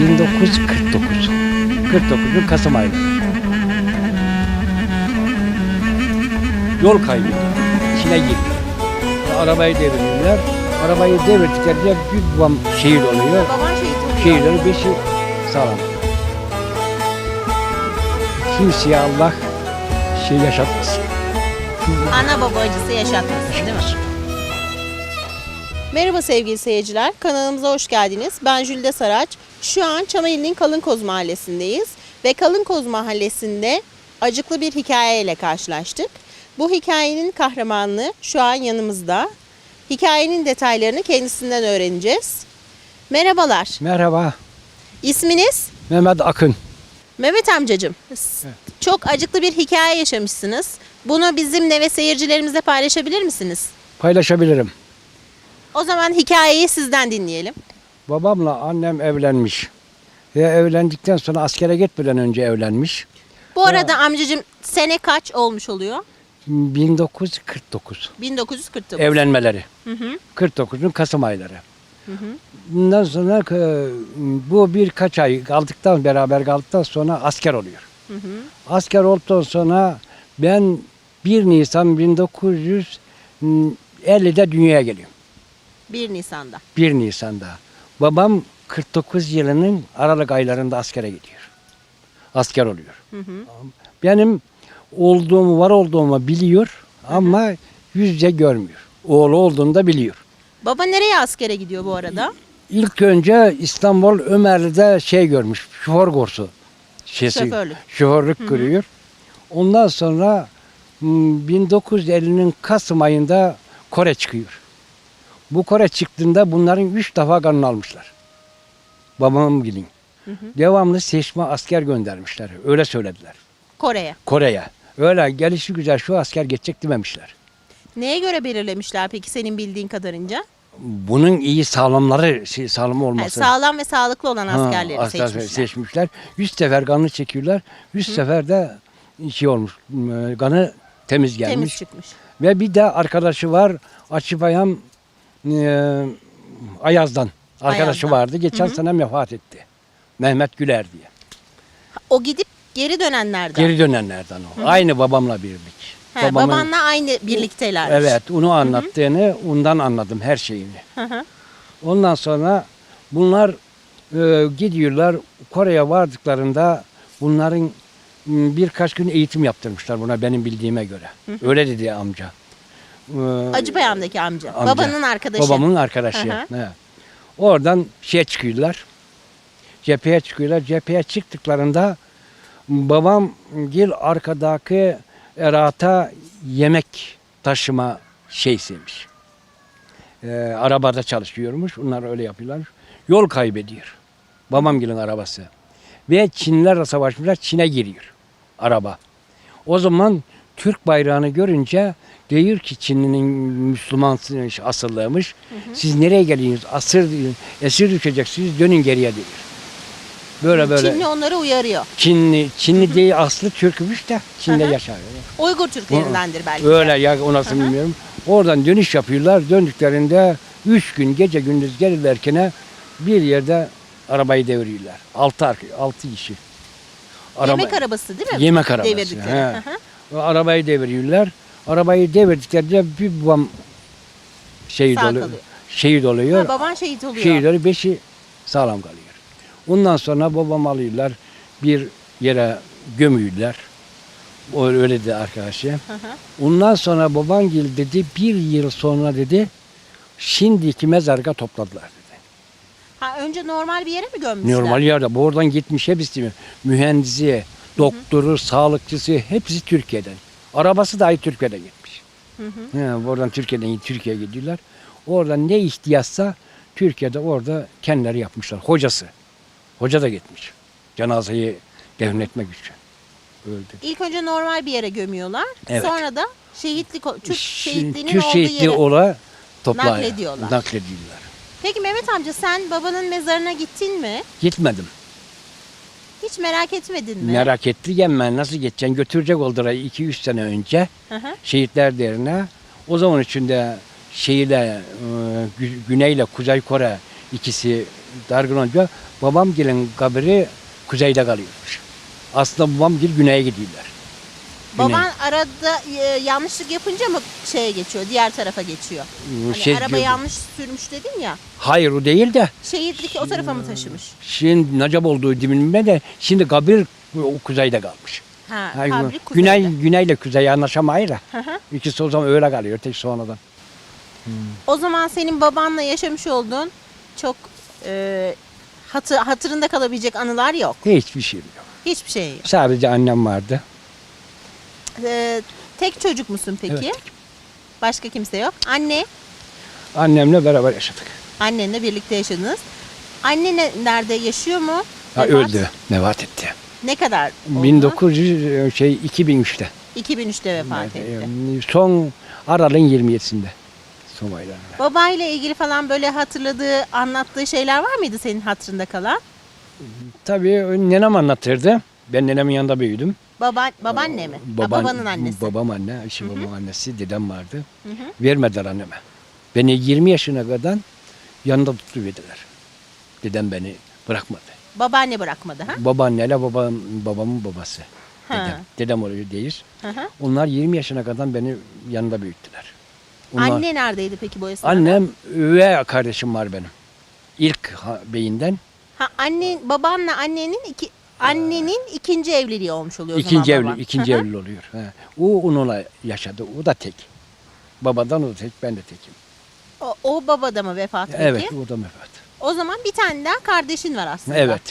...1949. 49'un Kasım ayı. Yol kaybı. İçine girdi. Arabayı devirdiler. Arabayı devirdiklerinde bir babam şehit oluyor. Baban şehit oluyor. Şehirleri beşi sağlam. Kimseye Allah şey yaşatmasın. Ana baba acısı yaşatmasın değil mi? Merhaba sevgili seyirciler. Kanalımıza hoş geldiniz. Ben Jülde Saraç. Şu an Çameli'nin Kalınkoz Mahallesi'ndeyiz. Ve Kalınkoz Mahallesi'nde acıklı bir hikayeyle karşılaştık. Bu hikayenin kahramanı şu an yanımızda. Hikayenin detaylarını kendisinden öğreneceğiz. Merhabalar. Merhaba. İsminiz? Mehmet Akın. Mehmet amcacığım. Çok acıklı bir hikaye yaşamışsınız. Bunu bizimle ve seyircilerimizle paylaşabilir misiniz? Paylaşabilirim. O zaman hikayeyi sizden dinleyelim. Babamla annem evlenmiş. Ve evlendikten sonra askere gitmeden önce evlenmiş. Bu arada amcacığım sene kaç olmuş oluyor? 1949 1949. evlenmeleri. Hı hı. 49'un Kasım ayları. Bundan sonra e, bu birkaç ay kaldıktan beraber kaldıktan sonra asker oluyor. Asker olduktan sonra ben 1 Nisan 1950'de dünyaya geliyorum. 1 Nisan'da. 1 Nisan'da. Babam 49 yılının Aralık aylarında askere gidiyor. Asker oluyor. Benim olduğumu, var olduğumu biliyor ama yüzce görmüyor. Oğlu olduğunu da biliyor. Baba nereye askere gidiyor bu arada? İlk önce İstanbul Ömerli'de şey görmüş, şoför kursu. Şeysi, Şoförlük. Şoförlük görüyor. Ondan sonra 1950'nin Kasım ayında Kore çıkıyor. Bu Kore çıktığında bunların üç defa kanını almışlar. Babamın bilin. Devamlı seçme asker göndermişler. Öyle söylediler. Kore'ye. Kore'ye. Öyle gelişi güzel şu asker geçecek dememişler. Neye göre belirlemişler peki senin bildiğin kadarınca? Bunun iyi sağlamları, şey, sağlam Yani olması. sağlam ve sağlıklı olan Ha, askerleri asker seçmişler. seçmişler. 100 sefer kanını çekiyorlar. 100 sefer de şey olmuş. m, Kanı temiz gelmiş. Temiz çıkmış. Ve bir de arkadaşı var. Açıpayam e, Ayaz'dan. Arkadaşı Ayaz'dan. vardı. Geçen sene vefat etti. Mehmet Güler diye. O gidip geri dönenlerden. Geri dönenlerden o. Aynı babamla birlik. He, Babamın- babanla aynı birlikteler. Evet, onu anlattığını ondan anladım her şeyini. Hı hı. Ondan sonra bunlar e, gidiyorlar Kore'ye vardıklarında bunların birkaç gün eğitim yaptırmışlar buna benim bildiğime göre. Öyle dedi amca. Ee, Acıpayam'daki amca. amca. Babanın arkadaşı. Babamın arkadaşı. Hı hı. Oradan şeye çıkıyorlar. Cepheye çıkıyorlar. Cepheye çıktıklarında babam gil arkadaki erata yemek taşıma şeysiymiş. Ee, arabada çalışıyormuş. Onlar öyle yapıyorlar. Yol kaybediyor. Babam gilin arabası. Ve Çinlilerle savaşmışlar. Çin'e giriyor araba. O zaman Türk bayrağını görünce diyor ki Çinli'nin Müslüman asıllıymış. Siz nereye geliyorsunuz? Asır, esir düşeceksiniz. Dönün geriye diyor. Böyle böyle. Çinli onları uyarıyor. Çinli, Çinli değil aslı Türk'müş de Çin'de Hı hı. yaşar. Uygur Türklerindendir belki. de. Öyle ya o nasıl bilmiyorum. Oradan dönüş yapıyorlar. Döndüklerinde üç gün gece gündüz gelirlerken bir yerde arabayı deviriyorlar. Altı, ark- altı kişi. Araba- Yemek arabası değil mi? Yemek arabası, Devirdikleri. he. Hı hı. Arabayı deviriyorlar. Arabayı devirdiklerinde bir babam şehit Sağ oluyor. kalıyor. Şehit oluyor. Ha, baban şehit oluyor. Şehitleri beşi sağlam kalıyor. Ondan sonra babam alıyorlar bir yere gömüyorlar. O öyle dedi arkadaşı. Hı hı. Ondan sonra baban gel dedi bir yıl sonra dedi şimdiki mezarga topladılar. Ha, önce normal bir yere mi gömmüşler? Normal yerde bu oradan gitmiş hepsi mühendisi, doktoru, sağlıkçısı hepsi Türkiye'den. Arabası dahi Türkiye'den gitmiş. Hı hı. He, oradan Türkiye'den Türkiye'ye gidiyorlar. Oradan ne ihtiyaçsa Türkiye'de orada kendileri yapmışlar. Hocası. Hoca da gitmiş. Cenazeyi defnetmek için. Öldü. İlk önce normal bir yere gömüyorlar. Evet. Sonra da şehitlik Türk şehitliğinin Türk olduğu şehitliği yere. ola toplaya. naklediyorlar. Naklediyorlar. Peki Mehmet amca sen babanın mezarına gittin mi? Gitmedim. Hiç merak etmedin mi? Merak etti ben nasıl geçeceğim götürecek oldular 2-3 sene önce Hı hı. şehitler derine. O zaman içinde şeyle e, Gü- Güney'le Kuzey Kore ikisi dargın olunca babam gelin kabri kuzeyde kalıyormuş. Aslında babam gel güneye gidiyorlar. Baban arada e, yanlışlık yapınca mı şeye geçiyor, diğer tarafa geçiyor? Hani Şey araba diyor- yanlış sürmüş dedin ya. Hayır o değil de Şehitlik o tarafa mı taşımış? şimdi Nacap olduğu dibinde de şimdi kabir o kuzeyde kalmış. Ha, Yani kabri kuzeyde. güney, güneyle kuzey anlaşamayır. Hı hı. İkisi o zaman öyle kalıyor tek sonradan. O zaman senin babanla yaşamış olduğun çok e, hatı, hatırında kalabilecek anılar yok. Hiçbir şey yok. Hiçbir şey yok. Sadece annem vardı. E, tek çocuk musun peki? Evet. Başka kimse yok. Anne, Annemle beraber yaşadık. annenle birlikte yaşadınız. Anne ne- nerede yaşıyor mu? Ha, Vefat? öldü. Nevat etti. Ne kadar oldu? 1900 şey 2003'te. 2003'te vefat etti. Yani Son Aralık'ın 27'sinde. Somayla. Babayla ilgili falan böyle hatırladığı, anlattığı şeyler var mıydı senin hatırında kalan? Tabii nenem anlatırdı. Ben nenemin yanında büyüdüm. Baban, babaanne mi? Ha, Baban- babanın annesi. Babam anne, işte babam annesi, dedem vardı. Hı hı. Vermediler anneme. Beni 20 yaşına kadar yanında tutuverdiler. Dedem beni bırakmadı. Babaanne bırakmadı ha? Babaanneyle babam, babamın babası. Ha. Dedem. Dedem oluyor değil. Hı hı. Onlar 20 yaşına kadar beni yanında büyüttüler. Onlar- Anne neredeydi peki bu esnada? Annem üvey kardeşim var benim. İlk ha- beyinden Ha annen, babanla annenin iki annenin ikinci evliliği olmuş oluyor o ikinci zaman evli, baban. ikinci Hı hı. evli oluyor. He. O onunla yaşadı. O da tek. Babadan o da tek, ben de tekim. O, o baba da mı vefat etti? Evet, o da vefat. O zaman bir tane daha kardeşin var aslında. Evet.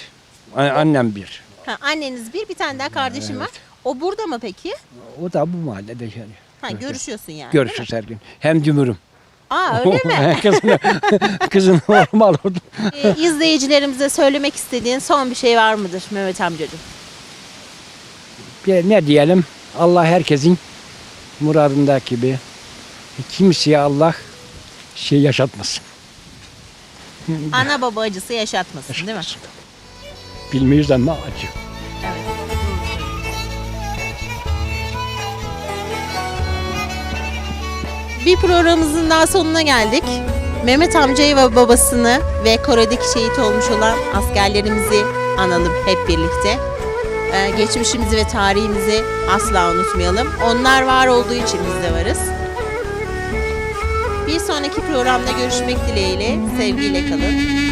A- Annem bir. Ha, anneniz bir, bir tane daha kardeşin var. O burada mı peki? O da bu mahallede yani. Ha, görüşüyorsun yani. Görüşürüz her gün. Hem dümürüm. Aa öyle mi? kızın, kızın normal oldu. ee, izleyicilerimize söylemek istediğin son bir şey var mıdır Mehmet amcacığım? Bir Ne diyelim? Allah herkesin muradındaki gibi kimseye Allah şey yaşatmasın. Ana baba acısı yaşatmasın değil mi? Bilmiyoruz ama acı. Bir programımızın daha sonuna geldik. Mehmet amcayı ve babasını ve Kore'deki şehit olmuş olan askerlerimizi analım hep birlikte. Ee, geçmişimizi ve tarihimizi asla unutmayalım. Onlar var olduğu için biz de varız. Bir sonraki programda görüşmek dileğiyle sevgiyle kalın.